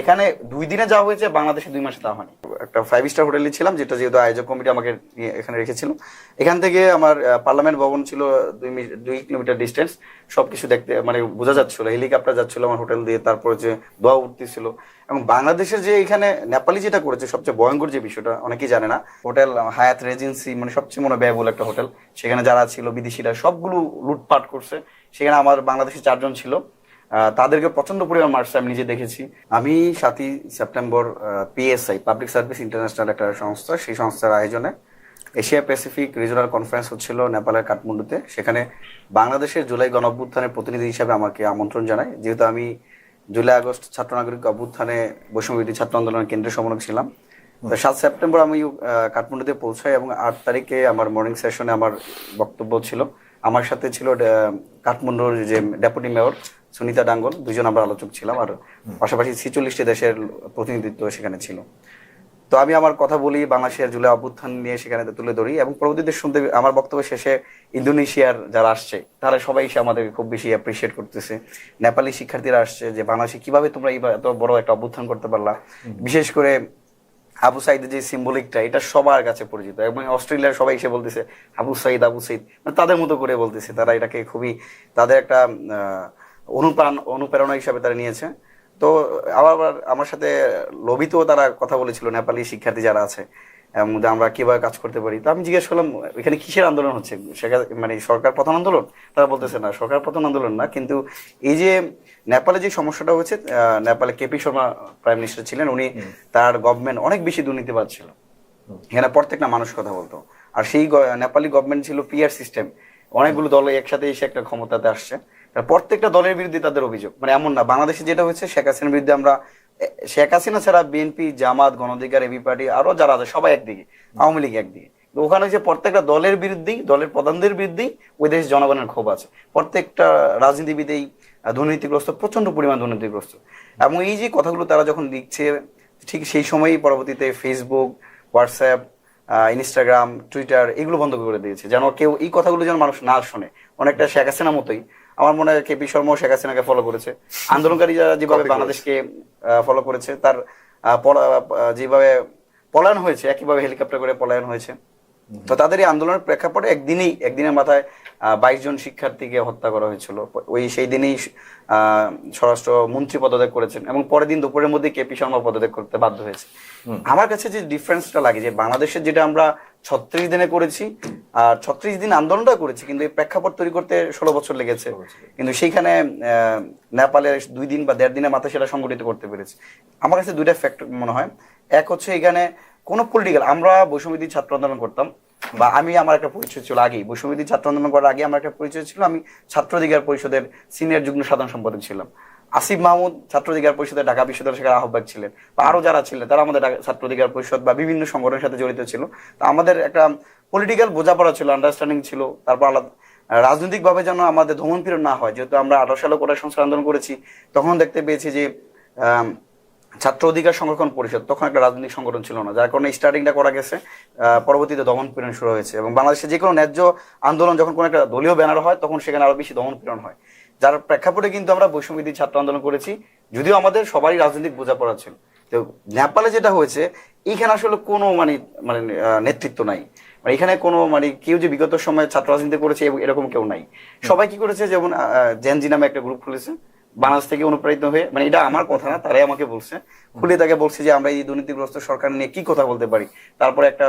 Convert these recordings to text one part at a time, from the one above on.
এখানে দুই দিনে যাওয়া হয়েছে, বাংলাদেশে দুই মাসে যাওয়া হয়নি। একটা ফাইভ স্টার হোটেলে ছিলাম, যেটা যেহেতু আয়োজক কমিটি আমাকে এখানে রেখেছিল। এখান থেকে আমার পার্লামেন্ট ভবন ছিল দুই দুই কিলোমিটার ডিস্টেন্স সবকিছু দেখতে মানে বোঝা যাচ্ছিল হেলিকপ্টার যাচ্ছিল আমার হোটেল দিয়ে, তারপরে যে দোয়া উঠতেছিল এবং বাংলাদেশের যে এখানে নেপালি যেটা করেছে, সবচেয়ে ভয়ঙ্কর যে বিষয়টা, অনেকেই জানে না হোটেল হায়াত রেজেন্সি মানে সবচেয়ে মনে ব্যয়বহুল একটা হোটেল সেখানে যারা ছিল, বিদেশিরা, সবগুলো লুটপাট করছে। সেখানে আমার বাংলাদেশে চারজন ছিল। তাদেরকে প্রচণ্ড পরিমাণ মারছে আমি নিজে দেখেছি। আমি সাতই September PSI public service international একটা সংস্থা, সেই সংস্থার আয়োজনে এশিয়া প্যাসিফিক রিজনাল কনফারেন্স হচ্ছিল নেপালের কাঠমান্ডুতে। সেখানে বাংলাদেশের জুলাই গণ অভ্যুত্থানের প্রতিনিধি হিসাবে আমাকে আমন্ত্রণ জানায় যেহেতু আমি জুলাই আগস্ট ছাত্র নাগরিক অভ্যুত্থানে বৈষম্যবিধি ছাত্র আন্দোলনের কেন্দ্রীয় সমন্বয়ক ছিলাম। সাত সেপ্টেম্বর আমি কাঠমান্ডুতে পৌঁছাই এবং আট তারিখে আমার মর্নিং সেশনে আমার বক্তব্য ছিল। আমার সাথে ছিল কাঠমান্ডুর যে ডেপুটি মেয়র সুনিতা ডাঙ্গল দুজন আমরা আলোচক ছিলাম আর পাশাপাশি ছিচল্লিশটি দেশের প্রতিনিধিত্ব সেখানে ছিল। তো আমি আমার কথা বলি বাংলাদেশের জুলাই অভ্যুত্থান নিয়ে সেখানে তুলে ধরি এবং পরবর্তীতে শুনতে আমার বক্তব্য শেষে ইন্দোনেশিয়ার যারা আসছে তারা সবাই এসে আমাদেরকে খুব বেশি অ্যাপ্রিসিয়েট করতেছে। নেপালি শিক্ষার্থীরা আসছে যে বাংলাদেশে কীভাবে তোমরা এই এত বড় একটা অভ্যুত্থান করতে পারলা? বিশেষ করে আবু সাইদের যে সিম্বলিকটা এটা সবার কাছে পরিচিত। এবং অস্ট্রেলিয়ার সবাই এসে বলতেছে আবু সাইদ আবু সাইদ। মানে তাদের মতো করে বলতেছে। তারা এটাকে খুবই তাদের একটা আহ, অনুপ্রাণ অনুপ্রেরণা হিসাবে তারা নিয়েছে। তো আবার আমার সাথে লবিতেও তারা কথা বলেছিল নেপালি শিক্ষার্থী যারা আছে এবং আমরা কীভাবে কাজ করতে পারি। তো আমি জিজ্ঞেস করলাম এখানে কিসের আন্দোলন হচ্ছে? মানে সরকার প্রধান আন্দোলন? তারা বলতেছে না সরকার প্রধান আন্দোলন না কিন্তু এই যে নেপালে যে সমস্যাটা হচ্ছে আহ, নেপালে কেপি শর্মা প্রাইম মিনিস্টার ছিলেন উনি তার গভর্নমেন্ট অনেক বেশি দুর্নীতিবাদ ছিল। এখানে প্রত্যেকটা মানুষ কথা বলতো। আর সেই নেপালি গভর্নমেন্ট ছিল পিয়ার সিস্টেম অনেকগুলো দল একসাথে এসে একটা ক্ষমতাতে আসছে। প্রত্যেকটা দলের বিরুদ্ধে তাদের অভিযোগ। মানে এমন না, বাংলাদেশে যেটা হচ্ছে শেখ হাসিনার বিরুদ্ধে আমরা শেখ হাসিনা ছাড়া BNP, Jamaat, Gono Odhikar, AB party আরও যারা আছে, সবাই একদিকে, আওয়ামী লীগ একদিকে। ওখানে যে প্রত্যেকটা দলের বিরুদ্ধেই, দলের প্রধানদের বিরুদ্ধেই ওই দেশ জনগণের ক্ষোভ আছে। প্রত্যেকটা রাজনীতিবিদেই দুর্নীতিগ্রস্ত প্রচণ্ড পরিমাণ দুর্নীতিগ্রস্ত। এবং এই যে কথাগুলো তারা যখন লিখছে, ঠিক সেই সময়ই পরবর্তীতে ফেসবুক হোয়াটসঅ্যাপ ইনস্টাগ্রাম টুইটার এগুলো বন্ধ করে দিয়েছে। যেন কেউ এই কথাগুলো যেন মানুষ না শোনে। অনেকটা শেখ হাসিনার মতোই আমার মনে হয় কেপি শর্মা শেখ হাসিনাকে ফলো করেছে। আন্দোলনকারীরা যেভাবে বাংলাদেশকে ফলো করেছে তার আহ, যেভাবে পলায়ন হয়েছে একইভাবে হেলিকপ্টার করে পলায়ন হয়েছে। তো তাদের এই আন্দোলনের প্রেক্ষাপটে একদিনই একদিনের মাথায় বাইশ জন শিক্ষার্থীকে হত্যা করা হয়েছিল। ওই সেই দিনেই আহ, স্বরাষ্ট্র মন্ত্রী পদত্যাগ করেছেন এবং পরের দিন দুপুরের মধ্যে কেপি শর্মা পদত্যাগ করতে বাধ্য হয়েছে। আমার কাছে যে ডিফারেন্সটা লাগে যে বাংলাদেশের যেটা আমরা ছত্রিশ দিনে করেছি আর ছত্রিশ দিন আন্দোলনটা করেছি কিন্তু এই প্রেক্ষাপট তৈরি করতে ষোলো বছর লেগেছে। কিন্তু সেইখানে আহ, নেপালের দুই দিন বা দেড় দিনের মাথায় সেটা সংগঠিত করতে পেরেছে। আমার কাছে দুইটা ফ্যাক্টর মনে হয়। এক হচ্ছে এখানে কোনো পলিটিক্যাল আমরা বৈষম্যবিধি ছাত্র আন্দোলন করতাম বা আমি আমার একটা পরিচয় ছিল আগেই। বৈষম্যবিধি ছাত্র আন্দোলন করার আগে আমার একটা পরিচয় ছিল, আমি ছাত্র অধিকার পরিষদের সিনিয়র যুগ্ম সাধারণ সম্পাদক ছিলাম। আসিফ মাহমুদ ছাত্র অধিকার পরিষদের ঢাকা বিশ্ববিদ্যালয় শাখার আহ্বায়ক ছিলেন বা আরও যারা ছিলেন, তারা আমাদের ছাত্র অধিকার পরিষদ বা বিভিন্ন সংগঠনের সাথে জড়িত ছিল। তো আমাদের একটা পলিটিক্যাল বোঝাপড়া ছিল আন্ডারস্ট্যান্ডিং ছিল, তারপর আলাদা, রাজনৈতিকভাবে যেন আমাদের ধমন পীড়ন না হয়, যেহেতু আমরা আঠারো সালে কোটা সংস্কার আন্দোলন করেছি, তখন দেখতে পেয়েছি যে ছাত্র অধিকার সংরক্ষণ পরিষদ, তখন একটা রাজনৈতিক সংগঠন ছিল না, যার কারণে স্টার্টিংটা করা গেছে পরবর্তীতে দমন পীড়ন শুরু হয়েছে এবং বাংলাদেশে যে কোনো ন্যায্য আন্দোলন যখন কোনো একটা দলীয় ব্যানার হয়, তখন সেখানে আরও বেশি দমন পীড়ন হয়। যার প্রেক্ষাপটে কিন্তু আমরা বৈষম্যবিধি ছাত্র আন্দোলন করেছি, যদিও আমাদের সবারই রাজনৈতিক বোঝাপড়া ছিল। তো নেপালে যেটা হয়েছে, এইখানে আসলে কোনো মানে মানে নেতৃত্ব নাই। মানে এখানে কোনো মানে কেউ যে বিগত সময়ে ছাত্র রাজনীতি করেছে এরকম কেউ নাই। সবাই কি করেছে, যেমন জেনজি নামে একটা গ্রুপ খুলেছে বাংলাদেশ থেকে অনুপ্রাণিত হয়ে মানে এটা আমার কথা না তারাই আমাকে বলছে। খুলে তাকে বলছে যে আমরা এই দুর্নীতিগ্রস্ত সরকার নিয়ে কি কথা বলতে পারি? তারপরে একটা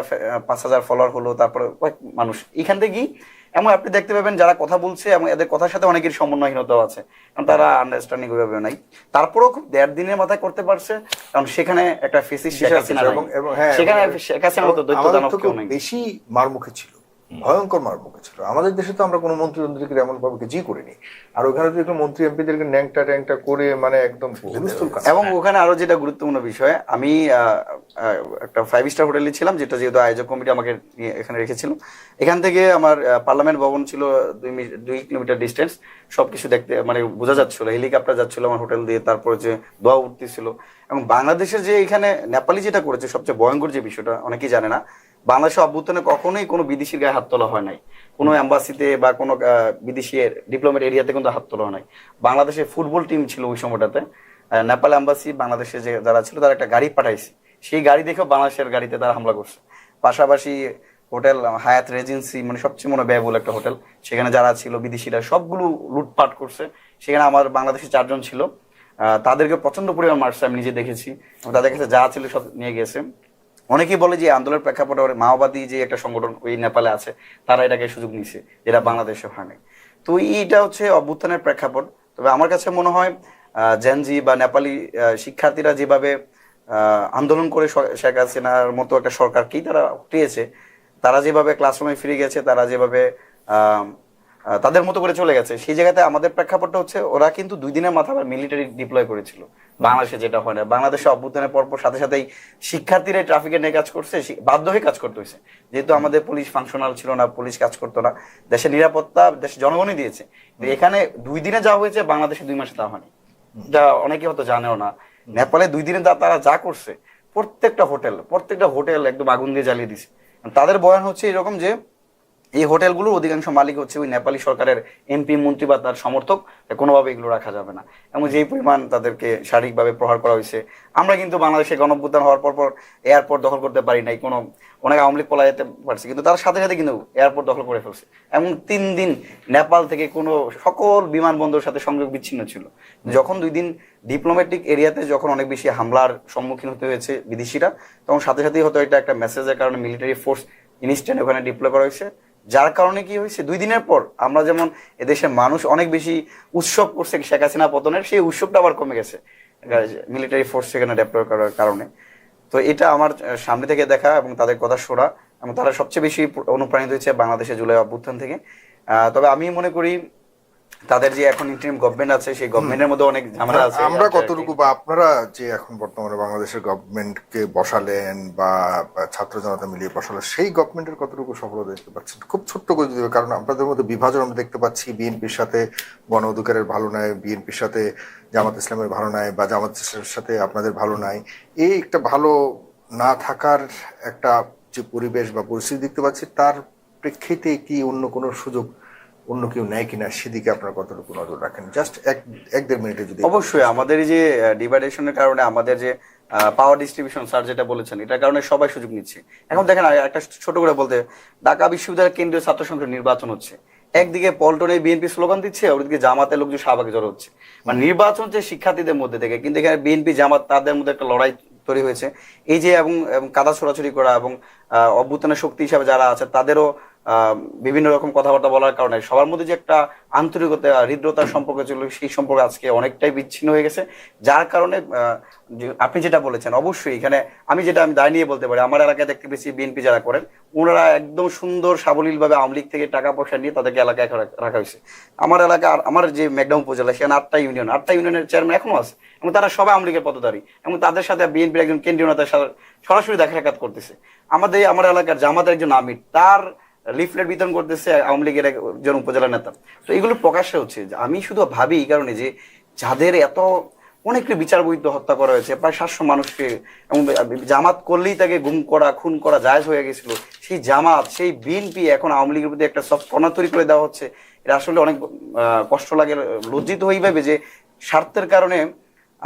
পাঁচ হাজার ফলোয়ার হলো তারপরে কয়েক মানুষ। এখান থেকেই এমন আপনি দেখতে পাবেন যারা কথা বলছে এবং এদের কথার সাথে অনেকের সমন্বয়হীনতাও আছে। কারণ তারা আন্ডারস্ট্যান্ডিং ওইভাবে নাই। তারপরেও খুব দেড় দিনের মাথায় করতে পারছে কারণ সেখানে একটা ফেসিস হ্যাঁ সেখানে শেখ হাসিনার মতো দৈত্য থেকে বেশি মারমুখে ছিল। ভয়ঙ্কর মারমুখে ছিল। আমাদের দেশে তো আমরা কোনো মন্ত্রী মন্ত্রীকে এমন ভাবে জি করিনি। আর ওখানে তো একটু মন্ত্রী এমপিদেরকে ন্যাংটা ট্যাংটা করে মানে একদম এবং ওখানে আরও যেটা গুরুত্বপূর্ণ বিষয় আমি একটা ফাইভ স্টার হোটেলে ছিলাম যেটা যেহেতু আয়োজক কমিটি আমাকে নিয়ে এখানে রেখেছিল। এখান থেকে আমার পার্লামেন্ট ভবন ছিল দুই মি- দুই কিলোমিটার ডিস্টেন্স সবকিছু দেখতে মানে বোঝা যাচ্ছিল হেলিকপ্টার যাচ্ছিল আমার হোটেল দিয়ে তারপরে যে দোয়া উঠতেছিল। এবং বাংলাদেশের যে এখানে নেপালি যেটা করেছে সবচেয়ে ভয়ঙ্কর যে বিষয়টা অনেকেই জানে না বাংলাদেশের অভ্যুত্থানে কখনোই কোনো বিদেশির গায়ে হাত তোলা হয় নাই। কোনো এম্বাসিতে বা কোনো আহ, বিদেশি ডিপ্লোমেট এরিয়াতে কিন্তু হাত তোলা হয় নাই। বাংলাদেশের ফুটবল টিম ছিল ওই সময়টাতে। নেপাল এম্বাসি বাংলাদেশে যে যারা ছিল তারা একটা গাড়ি পাঠাইছে। সেই গাড়ি দেখেও বাংলাদেশের গাড়িতে তারা হামলা করছে। পাশাপাশি হোটেল হায়াত রেজেন্সি মানে সবচেয়ে মনে ব্যয়বহুল একটা হোটেল। সেখানে যারা ছিল বিদেশিরা সবগুলো লুটপাট করছে। সেখানে আমার বাংলাদেশে চারজন ছিল। তাদেরকে প্রচণ্ড পরিমাণ মারছে আমি নিজে দেখেছি। তাদের কাছে যা ছিল সব নিয়ে গেছে। অনেকেই বলে যে আন্দোলনের প্রেক্ষাপটে মাওবাদী যে একটা সংগঠন ওই নেপালে আছে, তারা এটাকে সুযোগ নিছে, যেটা বাংলাদেশে হয় তো এইটা হচ্ছে অভ্যুত্থানের প্রেক্ষাপট। তবে আমার কাছে মনে হয় জেনজি বা নেপালি শিক্ষার্থীরা যেভাবে আন্দোলন করে শেখ হাসিনার মতো একটা সরকারকেই তারা উঠিয়েছে, তারা যেভাবে ক্লাসরুমে ফিরে গেছে, তারা যেভাবে তাদের মতো করে চলে গেছে। সেই জায়গাতে আমাদের প্রেক্ষাপটটা হচ্ছে ওরা কিন্তু দুই দিনের মাথা আবার মিলিটারি ডিপ্লয় করেছিল। বাংলাদেশে যেটা হয় না। বাংলাদেশে অভ্যুত্থানের পরপর সাথে সাথেই শিক্ষার্থীরা ট্রাফিকে নিয়ে কাজ করছে বাধ্য হয়ে কাজ করতে হয়েছে। যেহেতু আমাদের পুলিশ ফাংশনাল ছিল না পুলিশ কাজ করতো না। দেশের নিরাপত্তা দেশের জনগণই দিয়েছে। এখানে দুই দিনে যা হয়েছে বাংলাদেশে দুই মাসে তা হয়নি। যা অনেকে হয়তো জানেও না। নেপালে দুই দিনে তারা যা করছে প্রত্যেকটা হোটেল প্রত্যেকটা হোটেল একদম আগুন দিয়ে জ্বালিয়ে দিছে তাদের বয়ান হচ্ছে এরকম যে এই হোটেলগুলোর অধিকাংশ মালিক হচ্ছে ওই নেপালি সরকারের এমপি, মন্ত্রী বা তার সমর্থক কোনোভাবে এগুলো রাখা যাবে না। এবং যেই পরিমাণ তাদেরকে শারীরিকভাবে প্রহার করা হয়েছে, আমরা কিন্তু বাংলাদেশে গণভ্যুত্থান হওয়ার পর পর এয়ারপোর্ট দখল করতে পারি নাই। কোনো, অনেক আওয়ামী লীগ পলা যেতে পারছে, কিন্তু তার সাথে সাথে কিন্তু এয়ারপোর্ট দখল করে ফেলছে। এবং তিন দিন নেপাল থেকে কোনো সকল বিমানবন্দরের সাথে সংযোগ বিচ্ছিন্ন ছিল। যখন দুই দিন ডিপ্লোম্যাটিক এরিয়াতে যখন অনেক বেশি হামলার সম্মুখীন হতে হয়েছে বিদেশিরা, তখন সাথে সাথেই হয়তো এটা একটা মেসেজের কারণে মিলিটারি ফোর্স ইনস্ট্যান্ট ওখানে ডিপ্লয় করা হয়েছে। যার কারণে কি হয়েছে? দুই দিনের পর আমরা যেমন এদেশে মানুষ অনেক বেশি উৎসব করছে শেখ হাসিনা পতনের, সেই উৎসবটা আবার কমে গেছে। মিলিটারি ফোর্স সেখানে ডেপ্লয় করার কারণে। তো এটা আমার সামনে থেকে দেখা এবং তাদের কথা শোনা এবং তারা সবচেয়ে বেশি অনুপ্রাণিত হয়েছে বাংলাদেশে জুলাই অভ্যুত্থান থেকে। তবে আমি মনে করি তাদের যে এখন ইন্টারিম গভর্নমেন্ট আছে সেই গভর্নমেন্টের মধ্যে অনেক ঝামেলা আছে আমরা। কতটুকু বা আপনারা যে এখন বর্তমানে বাংলাদেশের গভর্নমেন্টকে বসালেন বা ছাত্র জনতা মিলিয়ে বসালেন সেই গভর্নমেন্টের কতটুকু সফলতা দেখতে পাচ্ছেন খুব ছোট্ট করে যদি কারণ আপনাদের মধ্যে বিভাজন আমরা দেখতে পাচ্ছি বিএনপির সাথে গণ অধিকারের ভালো নাই বিএনপির সাথে জামাত ইসলামের ভালো নাই বা জামাত ইসলামের সাথে আপনাদের ভালো নাই এই একটা ভালো না থাকার একটা যে পরিবেশ বা পরিস্থিতি দেখতে পাচ্ছি তার প্রেক্ষিতে কি অন্য কোনো সুযোগ অন্য কেউ নেয় কিনা সেদিকে আপনার কতটুকু নজর রাখেন? জাস্ট এক এক দেড় মিনিটে যদি অবশ্যই, আমাদের যে ডিভাইডেশনের কারণে আমাদের যে পাওয়ার ডিস্ট্রিবিউশন স্যার যেটা বলেছেন, এটার কারণে সবাই সুযোগ নিচ্ছে। এখন দেখেন একটা ছোট করে বলতে, ঢাকা বিশ্ববিদ্যালয়ের কেন্দ্রীয় ছাত্র সংসদ নির্বাচন হচ্ছে। একদিকে পল্টনে বিএনপি স্লোগান দিচ্ছে ওদিকে জামাতের লোকজন শাহবাগে জড়ো হচ্ছে। মানে নির্বাচন হচ্ছে শিক্ষার্থীদের মধ্যে থেকে, কিন্তু এখানে বিএনপি, জামাত, তাদের মধ্যে একটা লড়াই তৈরি হয়েছে। এই যে, এবং কাদা ছোড়াছড়ি করা এবং অভ্যুত্থানের শক্তি হিসাবে যারা আছে, তাদেরও বিভিন্ন রকম কথাবার্তা বলার কারণে সবার মধ্যে যে একটা আন্তরিকতা হৃদ্রতার সম্পর্ক ছিল, সেই সম্পর্ক আজকে অনেকটাই বিচ্ছিন্ন হয়ে গেছে। যার কারণে আপনি যেটা বলেছেন, অবশ্যই এখানে আমি যেটা আমি দায় নিয়ে বলতে পারি, আমার এলাকায় দেখতে পেয়েছি বিএনপি যারা করেন, ওনারা একদম সুন্দর, সাবলীলভাবে আওয়ামী লীগ থেকে টাকা পয়সা নিয়ে তাদেরকে এলাকায় রাখা- হয়েছে। আমার এলাকা আমার যে ম্যাকডাউন উপজেলা, সেখানে আটটা ইউনিয়ন, আটটা ইউনিয়নের চেয়ারম্যান এখনও আছে। এবং তারা সবাই আওয়ামী লীগের পদধারী। এবং তাদের সাথে বিএনপির একজন কেন্দ্রীয় নেতার সরাসরি দেখা সাক্ষাৎ করতেছে। আমাদের, আমার এলাকার জামাতের একজন আমির, তার লিফলেট বিতরণ করতেছে আওয়ামী লীগের একজন উপজেলা নেতা। তো এগুলো প্রকাশ্যে হচ্ছে। আমি শুধু ভাবি এই কারণে যে যাদের এত অনেককে বিচার বৈধ হত্যা করা হয়েছে, প্রায় সাতশো মানুষকে, এবং জামাত করলেই তাকে গুম করা, খুন করা জায়জ হয়ে গেছিল। সেই জামাত, সেই বিএনপি এখন আওয়ামী লীগের প্রতি একটা সব কণা তৈরি করে দেওয়া হচ্ছে। এটা আসলে অনেক কষ্ট লাগে, লজ্জিত হয়ে ভাবে যে স্বার্থের কারণে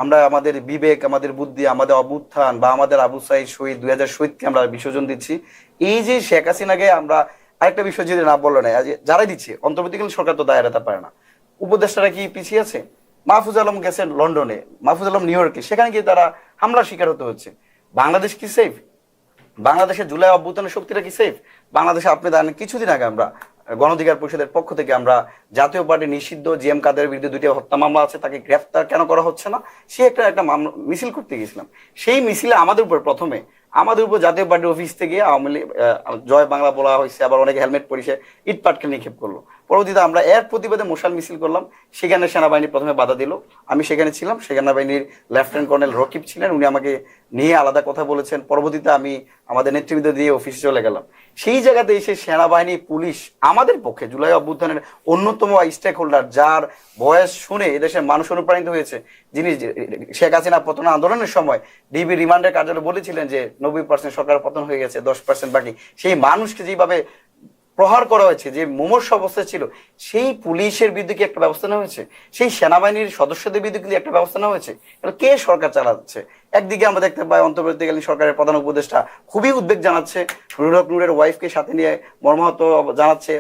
আমরা আমাদের বিবেক, আমাদের বুদ্ধি, আমাদের অবুত্থান বা আমাদের আবু সাইদ শহীদ দুই হাজার শহীদকে আমরা বিসর্জন দিচ্ছি। এই যে শেখ হাসিনাকে আমরা আরেকটা বিষয় যদি না বলল না যারাই দিচ্ছে, অন্তর্বর্তীকালীন সরকার তো দায় এড়াতে পারে না। উপদেষ্টারা কি পিছিয়ে আছে? মাহফুজ আলম গেছেন লন্ডনে, মাহফুজ আলম নিউ ইয়র্কে, সেখানে গিয়ে তারা হামলার শিকার হতে হচ্ছে। বাংলাদেশ কি সেফ বাংলাদেশের জুলাই অভ্যুত্থানের শক্তিটা কি সেফ বাংলাদেশে আপনি জানেন কিছুদিন আগে আমরা গণধিকার পরিষদের পক্ষ থেকে আমরা জাতীয় পার্টি নিষিদ্ধ জি এম কাদের বিরুদ্ধে দুইটা হত্যা মামলা আছে, তাকে গ্রেফতার কেন করা হচ্ছে না? সে একটা একটা মিছিল করতে গেছিলাম সেই মিছিলে আমাদের উপর প্রথমে আমাদের উপর জাতীয় পার্টির অফিস থেকে আওয়ামী জয় বাংলা বলা হয়েছে, আবার অনেকে হেলমেট পরিছে ইট পাটকে নিক্ষেপ করল। পরবর্তীতে আমরা এর প্রতিবাদে মশাল মিছিল করলাম। সেখানে সেনাবাহিনী প্রথমে বাধা দিল। আমি সেখানে ছিলাম। সেনাবাহিনীর লেফটেন্যান্ট কর্নেল রকিব ছিলেন। উনি আমাকে নিয়ে আলাদা কথা বলেছেন। পরবর্তীতে আমি আমাদের নেতৃবৃন্দ দিয়ে অফিসে চলে গেলাম। সেই জায়গাতে এসে সেনাবাহিনী, পুলিশ আমাদের পক্ষে জুলাই অভ্যুত্থানের অন্যতম স্টেক হোল্ডার যার বয়স শুনে এদেশের মানুষ অনুপ্রাণিত হয়েছে, যিনি শেখ হাসিনা পতন আন্দোলনের সময় ডিবি রিমান্ডের কার্যালয়ে বলেছিলেন যে নব্বই পার্সেন্ট সরকার পতন হয়ে গেছে, দশ পার্সেন্ট বাকি। সেই মানুষকে যেভাবে প্রহার করা হয়েছে, যে মুমূর্ষ অবস্থায় ছিল, সেই পুলিশের বিরুদ্ধে কি একটা ব্যবস্থা নেওয়া হয়েছে? সেই সেনাবাহিনীর সদস্যদের বিরুদ্ধে কি একটা ব্যবস্থা নেওয়া হয়েছে? এটা কে সরকার চালাচ্ছে? একদিকে আমরা দেখতে পাই অন্তর্বর্তী অন্তর্বর্তীকালীন সরকারের প্রধান উপদেষ্টা খুবই উদ্বেগ জানাচ্ছে হক নুরের ওয়াইফকে সাথে নিয়ে মর্মাহত জানাচ্ছে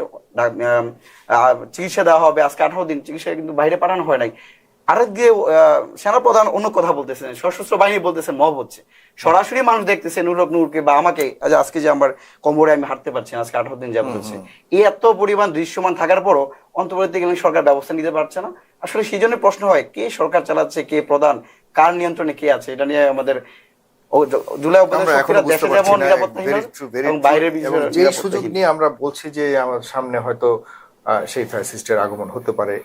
চিকিৎসা দেওয়া হবে, আজকে আঠারো দিন চিকিৎসা কিন্তু বাইরে পাঠানো হয় নাই। আরেকদিকে আহ, সেনাপ্রধান অন্য কথা বলতেছেন সশস্ত্র বাহিনী বলতেছেন মব হচ্ছে। সরাসরি মানুষ দেখতেছে নুরক নূরকে বা আমাকে আজকে যে আমার কোমরে আমি হাঁটতে পারছি আজকে আঠারো দিন যাবত হচ্ছে। এই এত পরিমাণ দৃশ্যমান থাকার পরও অন্তর্বর্তীকালীন সরকার ব্যবস্থা নিতে পারছে না। আসলে সেই জন্য প্রশ্ন হয় কে সরকার চালাচ্ছে কে প্রধান কার নিয়ন্ত্রণে কে আছে এটা নিয়ে আমাদের সুযোগ নিয়ে আমরা বলছি যে আমার সামনে হয়তো সেই ফ্যাসিস্টের আগমন হতে পারে।